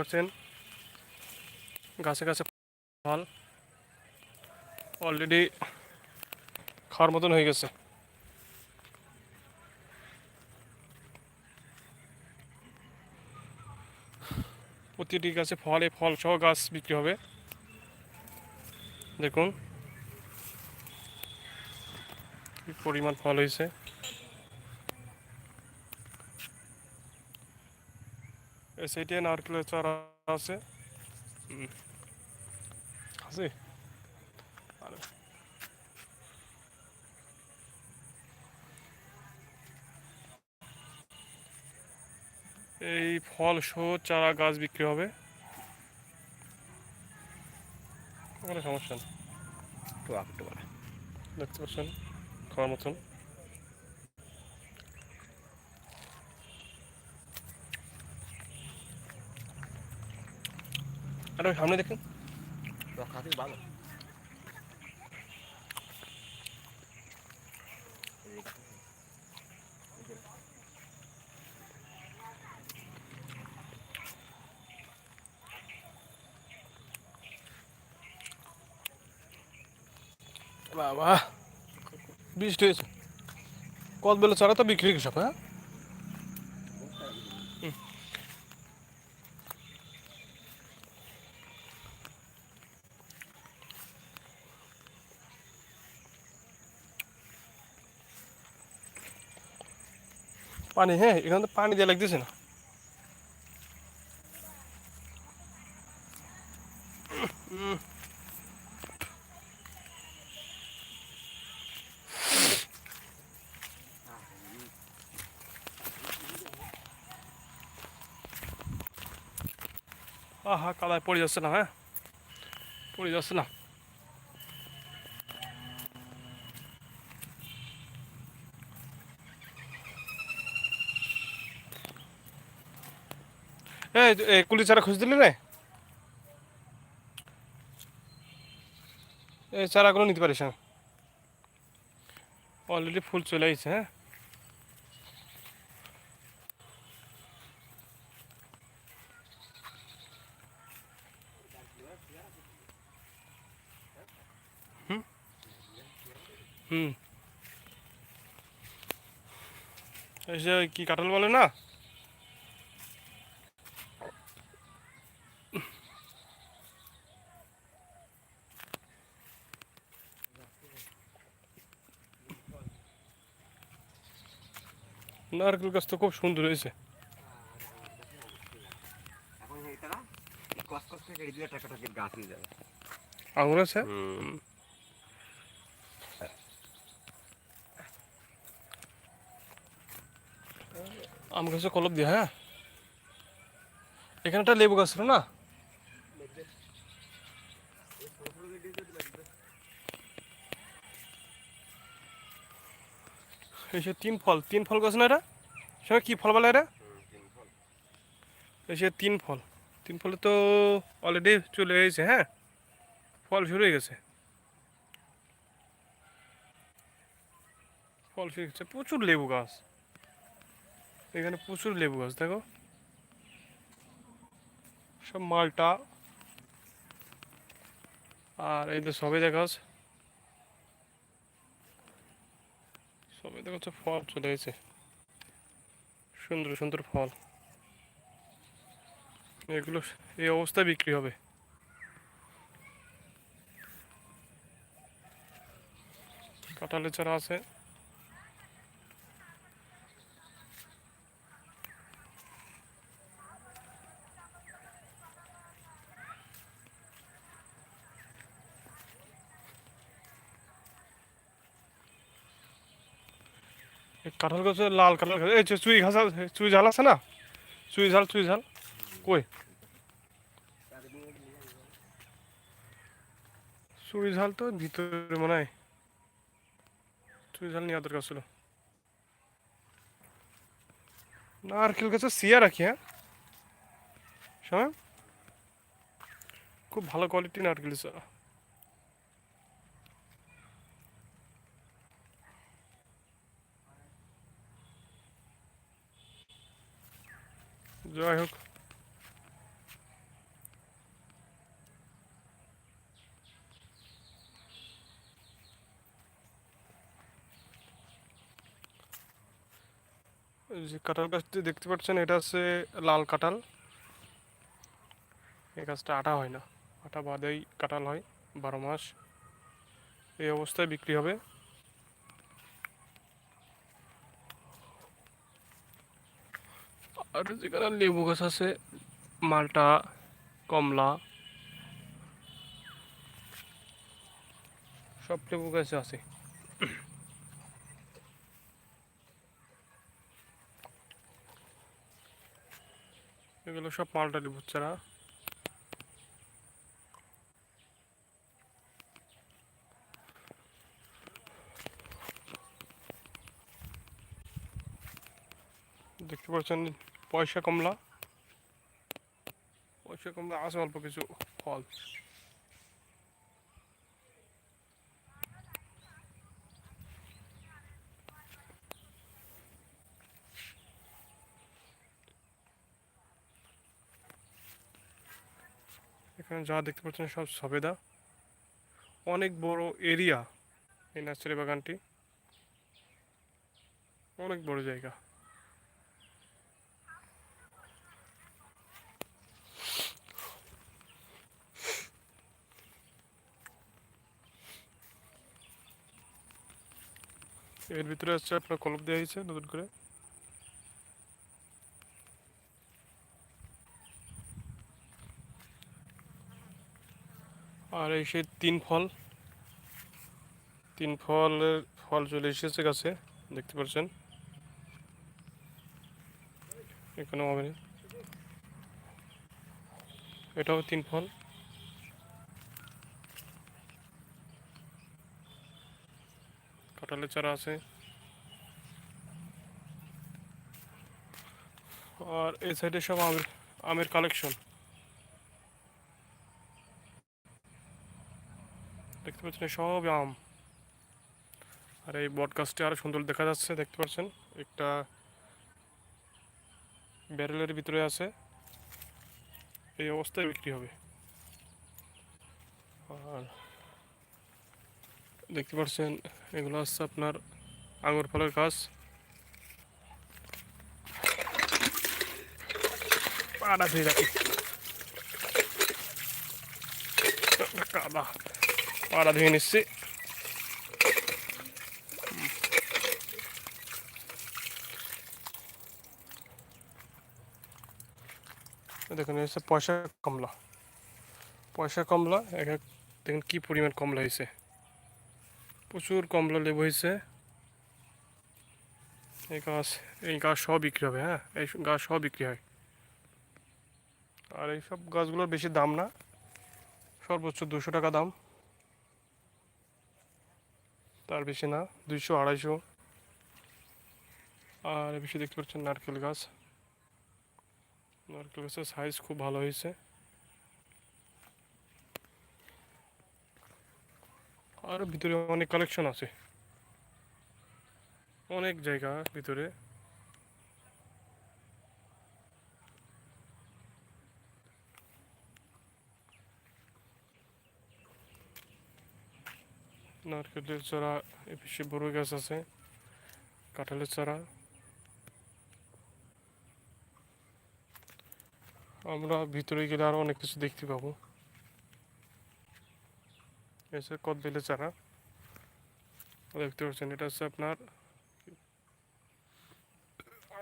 পাচ্ছেন গাছে গাছে ফল। অলরেডি খাওয়ার মতন হয়ে গেছে। প্রতিটি গাছে ফলে ফল সহ গাছ বিক্রি হবে। দেখুন। কি পরিমাণ ফল হয়েছে। সাইডে নারকেলের চারা আছে। আছে? আর। এই ফল সহ চারা গাছ বিক্রি হবে। কোনো সমস্যা নেই। দেখতে পাচ্ছেন? খাওয়ার মতন। আর সামনে দেখুন। ভালো। বাবা বৃষ্টি হয়েছে। কত বেলা চারা তো বিক্রি সব হ্যাঁ? পানি হ্যাঁ এখানে তো পানি দেওয়া লাগতেছে না। আহা, কাদায় পড়ে যাচ্ছে না হ্যাঁ? পড়ে যাচ্ছে না। এই কুলি চারা খুঁজ দিলি রে? এই চারাগুলো নিতে পারিস হ্যাঁ অলরেডি ফুল চলে আসছে হ্যাঁ? হুম? এই যে কি কাঁঠাল বলে না? নারকেল গাছ তো খুব সুন্দর হয়েছে। হয়ে আঙুর আছে? আম গাছে কলপ দিয়ে হ্যাঁ? এখানে একটা লেবু গাছ ছিল না? এই তিন ফল তিন ফল গাছ না এটা? সবাই কি ফল বলে এটা? সে তিন ফল। তিন ফলে তো অলরেডি চলে এসেছে হ্যাঁ? ফল শুরু হয়ে গেছে। ফল শুরু হয়ে গেছে। প্রচুর লেবু গাছ। এখানে প্রচুর লেবু গাছ, দেখো। সব মালটা। আর এই তো সবেদা গাছ। সবেদা গাছে ফল চলে এসেছে। সুন্দর সুন্দর ফল। এগুলো এই অবস্থায় বিক্রি হবে। কাঁঠালের চারা আছে। কাঁঠাল গাছে লাল কাঁঠাল গাছ। এই চুই ঘাস চুই ঝাল আছে না? চুই ঝাল চুই ঝাল। কই? চুই ঝাল তো ভিতরে মনে হয়। চুই ঝাল নেওয়া দরকার ছিল। নারকেল গাছে সিয়া রাখি হ্যাঁ? সময় খুব ভালো কোয়ালিটি নারকেল যাই হোক। যে কাঁঠাল গাছটি দেখতে পাচ্ছেন, এটা হচ্ছে লাল কাঁঠাল। এই গাছটা আটা হয় না, আটা বাদেই কাঁঠাল হয়, বারো মাস। এই অবস্থায় বিক্রি হবে। আর যেখানে লেবু গাছ আছে, মালটা, কমলা। সব লেবু গাছ আছে। এগুলো সব মালটা লেবুর চারা। দেখতে পাচ্ছেন পয়সা কমলা। পয়সা কমলা আছে অল্প কিছু ফল। এখানে যা দেখতে পাচ্ছেন সব সবেদা। অনেক বড় এরিয়া এই নার্সারি বাগানটি। অনেক বড় জায়গা। এর ভিতরে হচ্ছে আপনার কলপ দেওয়া হয়েছে নতুন করে। আর এই সেই তিন ফল, তিন ফলের ফল চলে এসেছে গাছে, দেখতে পাচ্ছেন। এখানেও হবে। এটাও তিন ফল। কাঁঠালের চারা আছে। আর এই সাইডে সব আমের আমের কালেকশন দেখতে পাচ্ছেন সব আম। আর এই বট গাছটি আরও সুন্দর দেখা যাচ্ছে, দেখতে পাচ্ছেন? একটা ব্যারেলের ভিতরে আছে। এই অবস্থায় বিক্রি হবে। আর দেখতে পাচ্ছেন, এগুলো হচ্ছে আপনার আঙুর ফলের গাছ। পাড়া ধুয়ে পাড়া ধুয়ে নিচ্ছি। দেখুন হচ্ছে পয়সা কমলা। পয়সা কমলা, এক এক দেখুন কি পরিমাণ কমলা হয়েছে। প্রচুর কমলা লেবু হয়েছে। এই গাছ এই গাছ সব বিক্রি হবে হ্যাঁ? এই গাছ সব বিক্রি হয়। আর এই সব গাছগুলোর বেশি দাম না। সর্বোচ্চ দুশো টাকা দাম। তার বেশি না, দুইশো, আড়াইশো। আর বেশি দেখতে পাচ্ছেন নারকেল গাছ। নারকেল গাছের সাইজ খুব ভালো হয়েছে। আর ভিতরে অনেক কালেকশন আছে। অনেক জায়গা ভিতরে। নারকেলের চারা এ পিছিয়ে বড় গাছ আছে, কাঁঠালের চারা। আমরা ভিতরে গেলে আরও অনেক কিছু দেখতে পাবো। এসে কদবেলের চারা দেখতে পাচ্ছেন, এটা হচ্ছে আপনার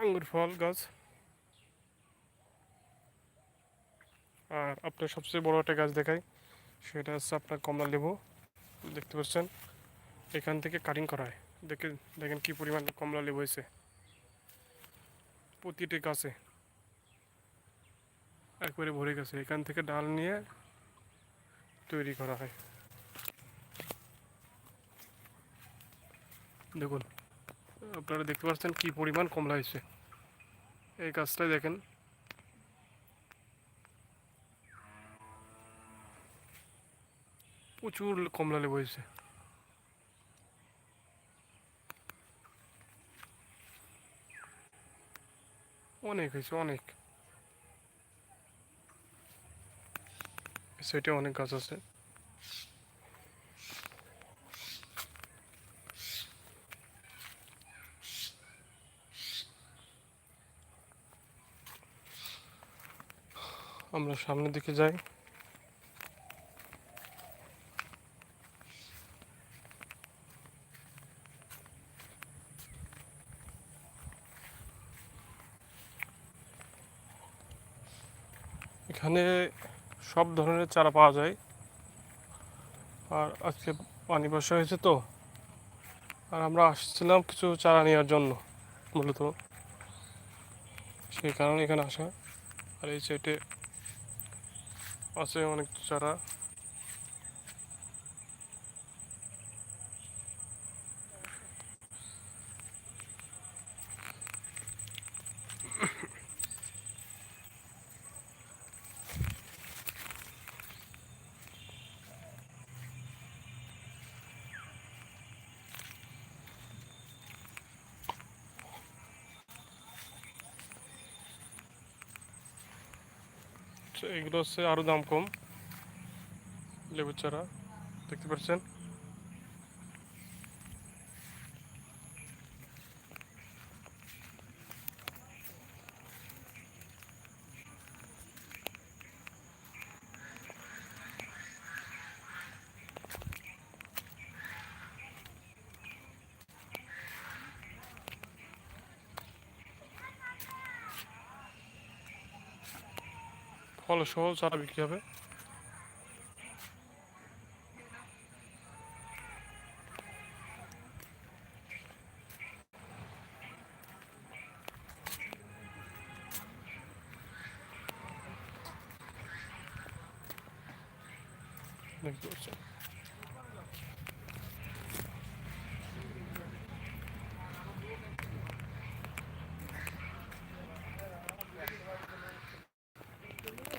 আঙ্গুর ফল গাছ। আর আপনার সবচেয়ে বড় একটা গাছ দেখাই, সেটা হচ্ছে আপনার কমলা লেবু। দেখতে পাচ্ছেন, এখান থেকে কাটিং করা হয়। দেখে দেখেন কি পরিমাণ কমলা লেবু হয়েছে। প্রতিটি গাছে একবারে ভরে গেছে। এখান থেকে ডাল নিয়ে তৈরি করা হয়। দেখুন, আপনারা দেখতে পাচ্ছেন কি পরিমাণ কমলা হয়েছে। এই গাছটাই দেখেন। প্রচুর কমলা লেবু হয়েছে। অনেক হয়েছে, অনেক। সেটা অনেক গাছ আছে। আমরা সামনের দিকে যাই। এখানে সব ধরনের চারা পাওয়া যায়। আর আজকে পানি বর্ষা হয়েছে তো, আর আমরা আসছিলাম কিছু চারা নেওয়ার জন্য, মূলত। সেই কারণে এখানে আসা। আর এই সাইডে আছে অনেক চারা। এগুলো হচ্ছে আরও দাম কম লেবুর চারা দেখতে পাচ্ছেন? ফল সহ চারা বিক্রি হবে। দেখতে পাচ্ছেন।